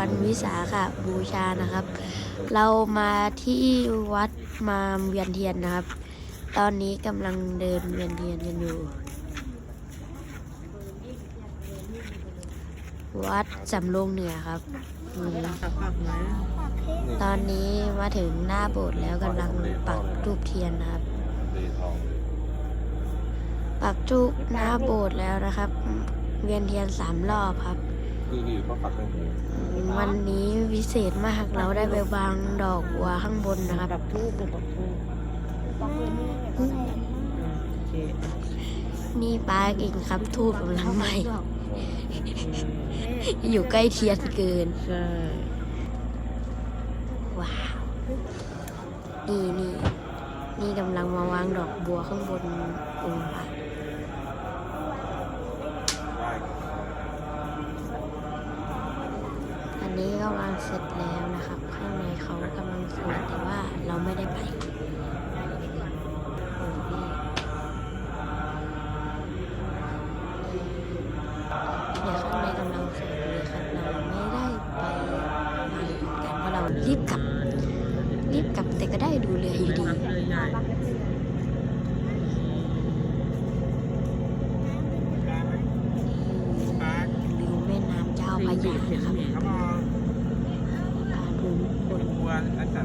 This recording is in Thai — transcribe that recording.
วันวิสาขบูชานะครับ เรามาที่วัดมาเวียนเทียนนะครับ ตอนนี้กำลังเดินเวียนเทียนกันอยู่ วัดสำโรงเหนือครับอืมตอนนี้มาถึงหน้าโบสถ์แล้วกำลังปักทูบเทียนนะครับ ปักทูบหน้าโบสถ์แล้วนะครับ เวียนเทียนสามรอบครับ คือดีเขาปักให้หูวันนี้วิเศษมากเราได้ไปวางดอกบัวข้างบนนะครับปักทูบปักทูบนี่ปลาก่งครับทูบกำลังไหม่ อยู่ใกล้เทียนเกินใช่ว้าว นี่นี่นี่กำลังมาวางดอกบัวข้างบนองค์พระ นนี้ก็วางเสร็จแล้วนะครับ ข้างในเขากำลังสวดแต่ว่าเราไม่ได้ไปเดี๋ยวข้างในกำลังสวดเลยครับเราไม่ได้ไปงากันเพราะเรารีบกลับรีบกลับแต่ก็ได้ดูเรืออยู่ดี ปักเลยใหญ่ ลืมแม่น้ำเจ้าพระยานะ